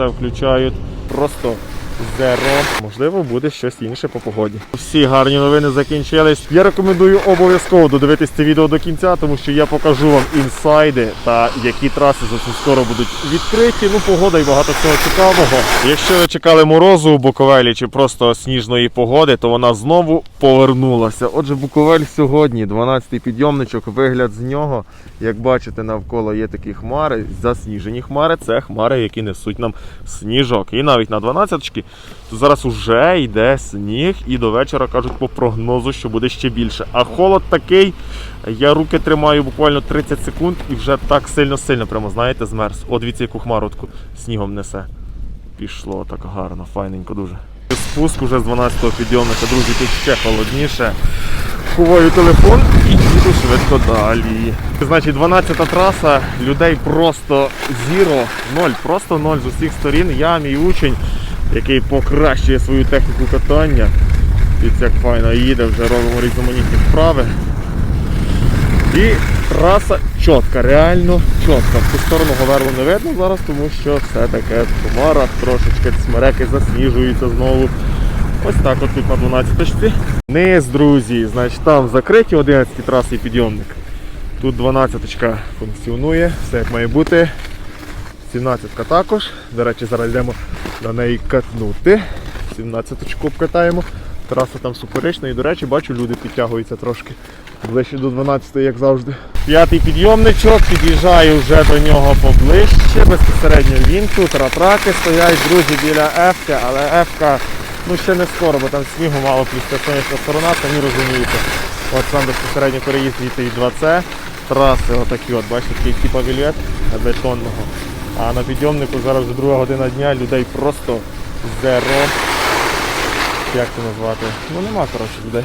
все включають. Просто зеро. Можливо, буде щось інше по погоді. Всі гарні новини закінчились. Я рекомендую обов'язково додивитись це відео до кінця, тому що я покажу вам інсайди та які траси зовсім скоро будуть відкриті. Ну, погода і багато всього цікавого. Якщо ви чекали морозу у Буковелі чи просто сніжної погоди, то вона знову повернулася. Отже, Буковель сьогодні, 12-й підйомничок, вигляд з нього. Як бачите, навколо є такі хмари, засніжені хмари. Це хмари, які несуть нам сніжок. І навіть на 12-чки то зараз уже йде сніг, і до вечора кажуть по прогнозу, що буде ще більше. А холод такий, я руки тримаю буквально 30 секунд і вже так сильно-сильно, прямо знаєте, змерз. О, дивіться, яку хмаротку снігом несе. Пішло так гарно, файненько дуже. Спуск уже з 12-го підйомника, друзі, тут ще холодніше. Ховаю телефон і їду швидко далі. Значить, 12-та траса, людей просто зіро, ноль, просто ноль з усіх сторін. Я мій учень, який покращує свою техніку катання. Дивіться, як файно їде, вже робимо різноманітні вправи. І траса чітка, реально чітка. В ту сторону Говерлу не видно зараз, тому що все таке в хмарах, трошечки смереки засніжуються знову. Ось так от тут на 12 точці. Низ, друзі, значить там закриті 11 траси і підйомник. Тут 12 точка функціонує, все як має бути. 17 також. До речі, зараз йдемо на неї катнути. 17 точку обкатаємо. Траса там суперечна і, до речі, бачу, люди підтягуються трошки ближче до 12-ї, як завжди. П'ятий підйомничок, під'їжджаю вже до нього поближче. Безпосередньо він тут, ратраки стоять, друзі, біля Ефки, але Ефка ну ще не скоро, бо там снігу мало, плюс сонячна сторона, самі розумієте. От сам безпосередньо переїзд і 2C. Траси отакі, от, бачите, такий типу вільвет бетонного. А на підйомнику зараз вже друга година дня, людей просто зеро. Як це назвати? Ну нема, коротше, людей.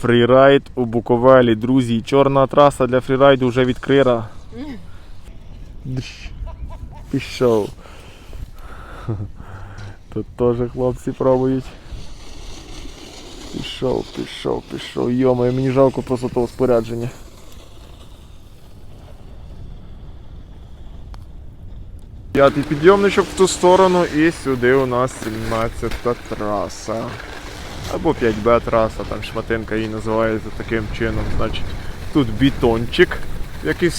Фрірайд у Буковелі, друзі. Чорна траса для фрірайду вже відкрита. Пішов. Тут теж хлопці пробують. Пішов, пішов, пішов. Йомаю, мені жалко просто того спорядження. П'ятий підйомничок в ту сторону і сюди у нас 17-та траса. Або 5Б траса, там шматинка її називається таким чином. Значить, тут бітончик, як і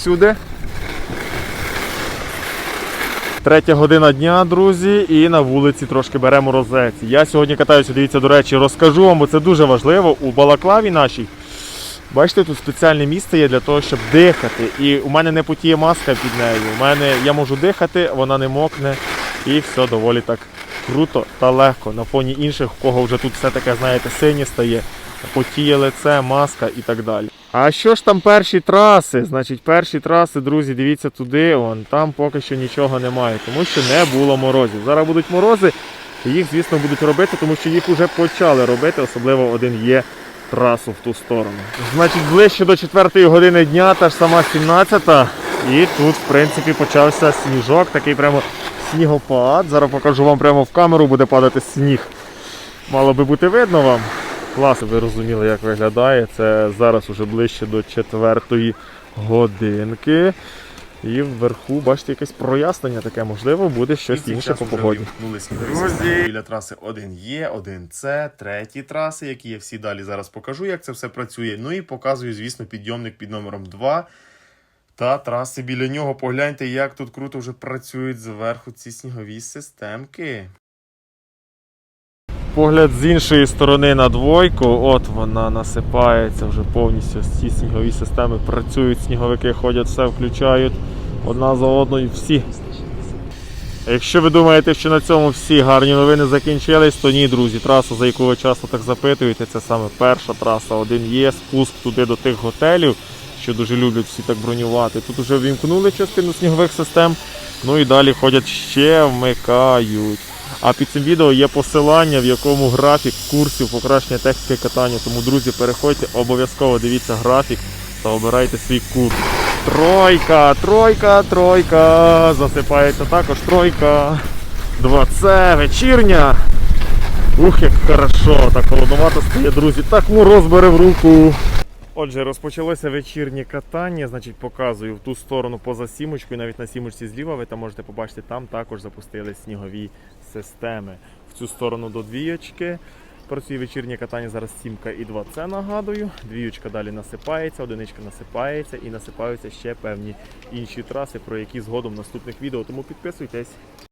Третя година дня, друзі, і на вулиці трошки беремо розець. Я сьогодні катаюся, дивіться, до речі, розкажу вам, бо це дуже важливо. У балаклаві нашій. Бачите, тут спеціальне місце є для того, щоб дихати. І у мене не потіє маска під нею. У мене я можу дихати, вона не мокне. І все доволі так круто та легко. На фоні інших, у кого вже тут все таке, знаєте, синє стає, потіє лице, маска і так далі. А що ж там перші траси? Значить, перші траси, друзі, дивіться туди, вон, там поки що нічого немає, тому що не було морозів. Зараз будуть морози, і їх, звісно, будуть робити, тому що їх вже почали робити, особливо один є трасу в ту сторону. Значить, ближче до 4 години дня, та ж сама 17-та, і тут, в принципі, почався сніжок, такий прямо снігопад. Зараз покажу вам прямо в камеру, буде падати сніг. Мало би бути видно вам. Клас, ви розуміли, як виглядає. Це зараз уже ближче до 4 годинки. І вверху, бачите, якесь прояснення таке, можливо, буде щось інше по погоді. Друзі, біля траси 1Є, 1С, треті траси, які я всі далі зараз покажу, як це все працює. Ну і показую, звісно, підйомник під номером 2 та траси біля нього. Погляньте, як тут круто вже працюють зверху ці снігові системки. Погляд з іншої сторони на двойку, от вона насипається вже повністю. Ці снігові системи працюють, сніговики ходять, все включають одна за одною всі. Якщо ви думаєте, що на цьому всі гарні новини закінчились, то ні, друзі. Траса, за яку ви часто так запитуєте, це саме перша траса. Один є спуск туди до тих готелів, що дуже люблять всі так бронювати. Тут вже вімкнули частину снігових систем, ну і далі ходять ще вмикають. А під цим відео є посилання, в якому графік курсів покращення техніки катання. Тому, друзі, переходьте, обов'язково дивіться графік та обирайте свій курс. Тройка, тройка, тройка. Засипається також тройка. 2С, вечірня. Ух, як хорошо, так холодновато стає, друзі. Так мороз бере в руку. Отже, розпочалося вечірнє катання. Значить, показую в ту сторону поза сімочкою, навіть на сімочці зліва, ви там можете побачити, там також запустили снігові системи. В цю сторону до двієчки. Працює вечірнє катання зараз сімка і 2 це нагадую. Двіючка далі насипається, одиничка насипається і насипаються ще певні інші траси, про які згодом в наступних відео. Тому підписуйтесь.